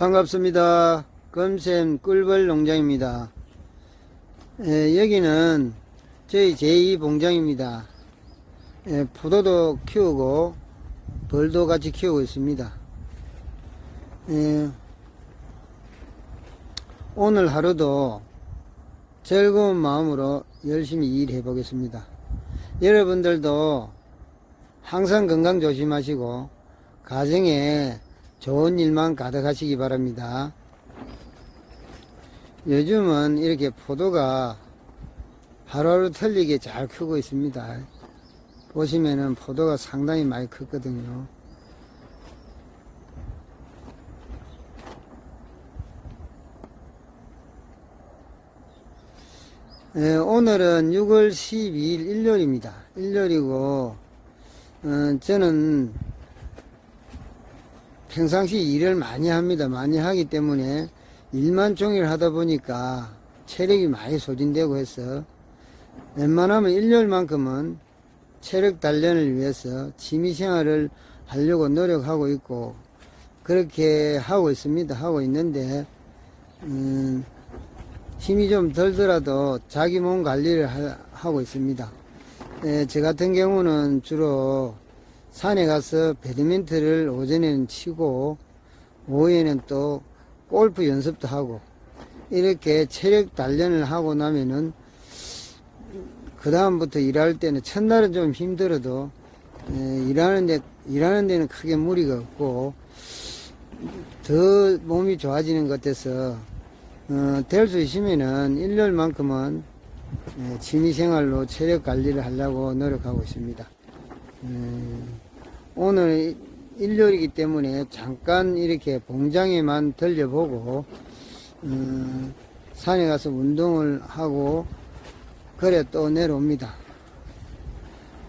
반갑습니다. 금샘 꿀벌 농장입니다. 에, 여기는 저희 제2봉장입니다. 에, 포도도 키우고 벌도 같이 키우고 있습니다. 에, 오늘 하루도 즐거운 마음으로 열심히 일해 보겠습니다. 여러분들도 항상 건강 조심하시고 가정에 좋은 일만 가득하시기 바랍니다. 요즘은 이렇게 포도가 하루하루 틀리게 잘 크고 있습니다. 보시면은 포도가 상당히 많이 컸거든요. 예, 오늘은 6월 12일 일요일입니다. 일요일이고, 어, 저는 평상시 일을 많이 합니다. 많이 하기 때문에 일만 종일 하다 보니까 체력이 많이 소진되고 해서 웬만하면 일요일만큼은 체력 단련을 위해서 취미 생활을 하려고 노력하고 있고 그렇게 하고 있습니다. 하고 있는데 음, 힘이 좀 들더라도 자기 몸 관리를 하, 하고 있습니다. 예, 저 같은 경우는 주로 산에 가서 배드민턴을 오전에는 치고 오후에는 또 골프 연습도 하고 이렇게 체력 단련을 하고 나면은 그 다음부터 일할 때는 첫날은 좀 힘들어도 에, 일하는데 일하는 데는 크게 무리가 없고 더 몸이 좋아지는 것 같아서 어, 될 수 있으면은 일요일만큼은 에, 취미생활로 체력 관리를 하려고 노력하고 있습니다. 음, 오늘 일요일이기 때문에 잠깐 이렇게 봉장에만 들려보고 음, 산에 가서 운동을 하고 그래 또 내려옵니다.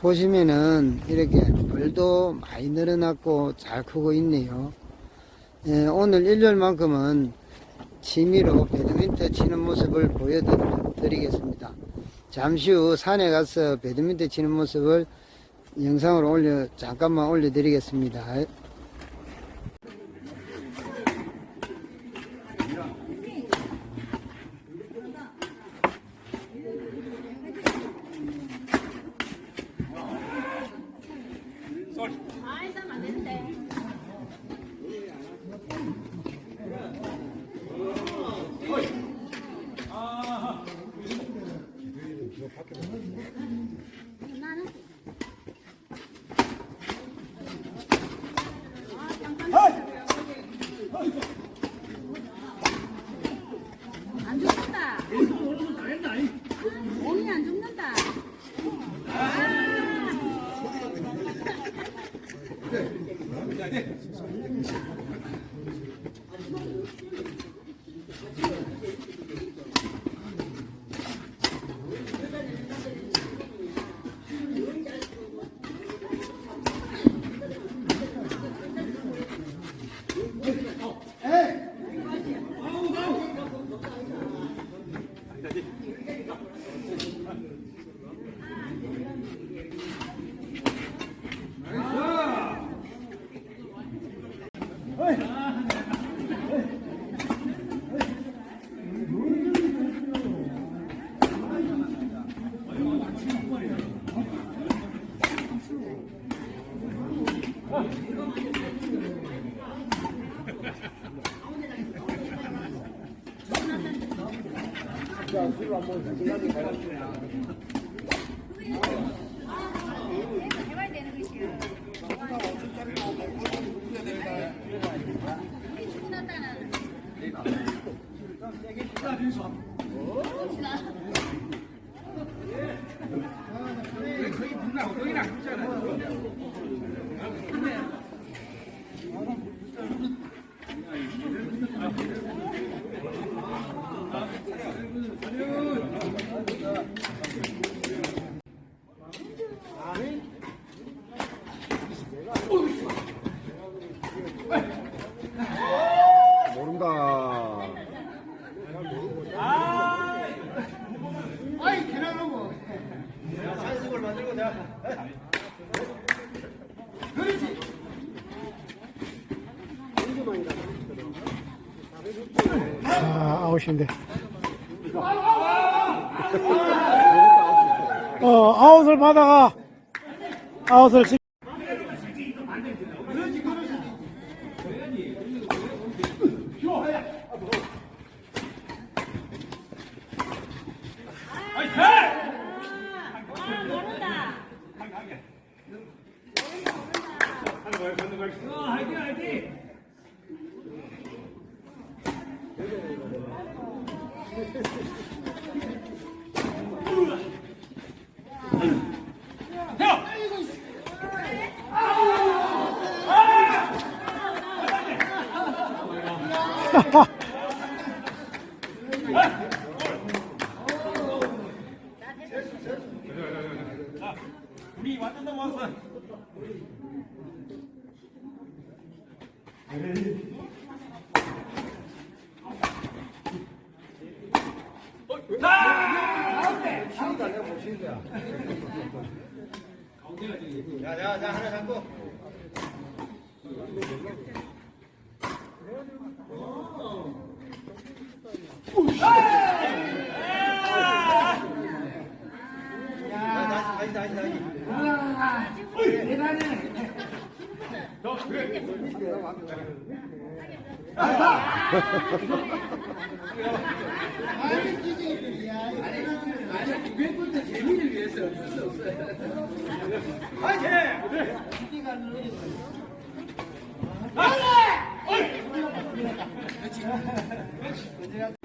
보시면은 이렇게 벌도 많이 늘어났고 잘 크고 있네요. 예, 오늘 일요일만큼은 취미로 배드민턴 치는 모습을 보여드리겠습니다. 잠시 후 산에 가서 배드민턴 치는 모습을 영상으로 올려 잠깐만 올려드리겠습니다. 아이, 싸면 안 되는데. 나는 아, 잠깐. 안 죽는다. 몸이 안 죽는다. 해봐야 되는 것이 야. 우리 출근한다는. 모른다. 아, 아웃인데. 어, 아웃을 받아가. 아웃을 시 아, 모른다. 우리 行行行，来来来，过。哎！哎！哎！哎！哎！哎！哎！哎！哎！哎！哎！哎！哎！哎！哎！ 아니 기재들이야. 아니 구백분들 재미를 위해서 어쩔 수 없어요. 파이팅! 기대가 눌러졌어. 파이팅! 그렇지.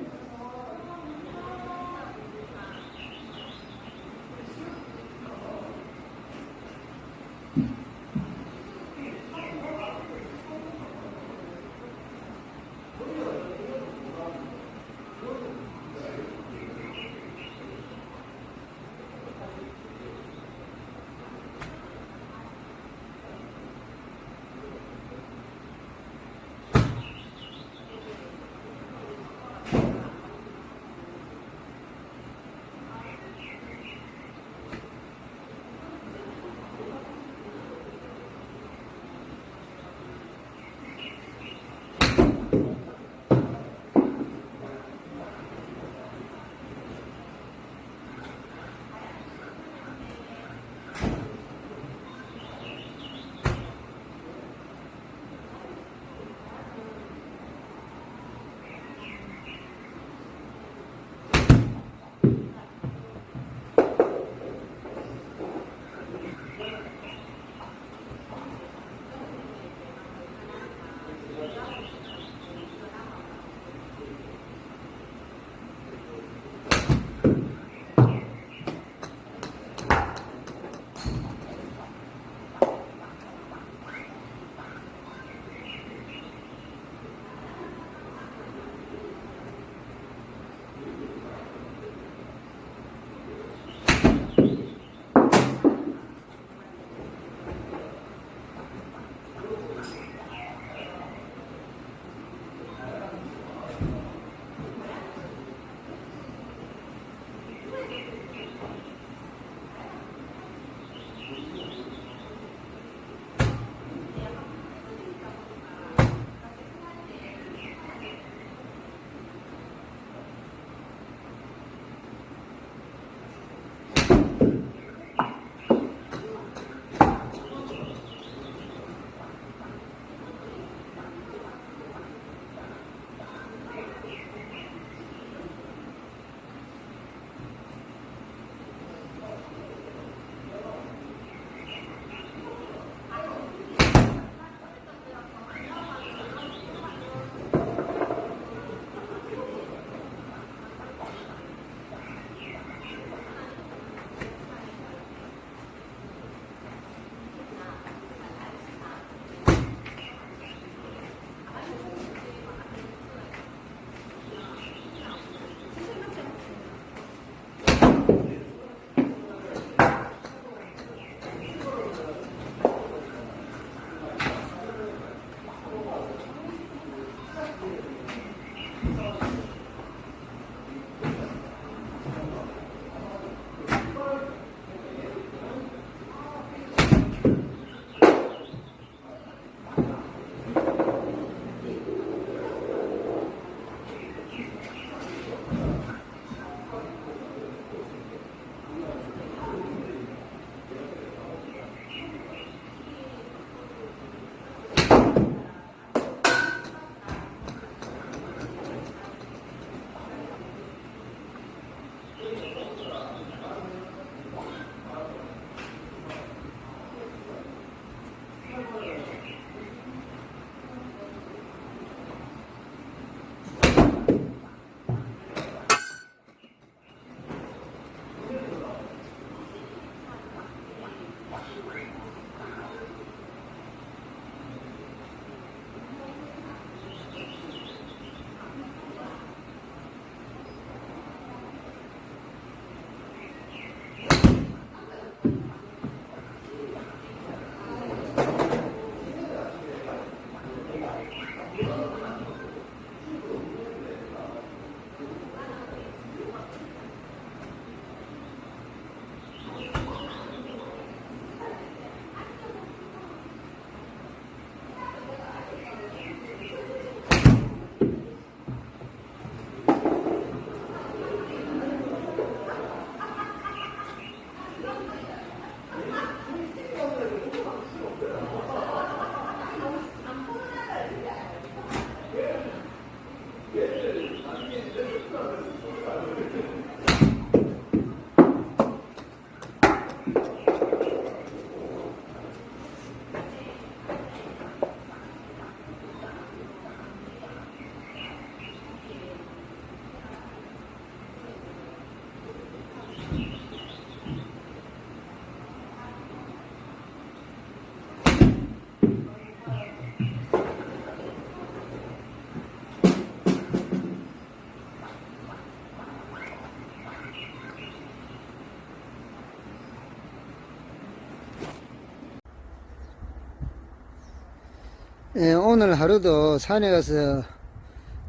예, 오늘 하루도 산에 가서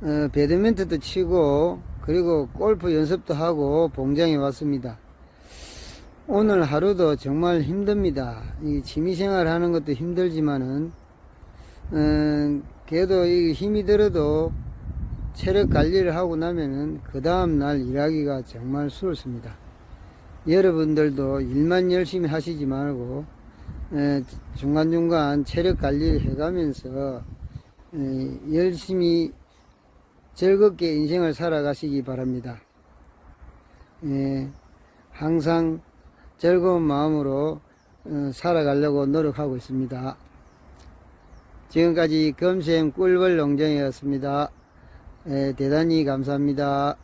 어, 배드민턴도 치고 그리고 골프 연습도 하고 봉장에 왔습니다. 오늘 하루도 정말 힘듭니다. 이 취미생활 하는 것도 힘들지만은 어, 그래도 이 힘이 들어도 체력 관리를 하고 나면은 그 다음 날 일하기가 정말 수월습니다. 여러분들도 일만 열심히 하시지 말고 에, 중간중간 체력 관리를 해가면서 에, 열심히 즐겁게 인생을 살아가시기 바랍니다. 예, 항상 즐거운 마음으로 어, 살아가려고 노력하고 있습니다. 지금까지 검샘 꿀벌 농장이었습니다. 예, 대단히 감사합니다.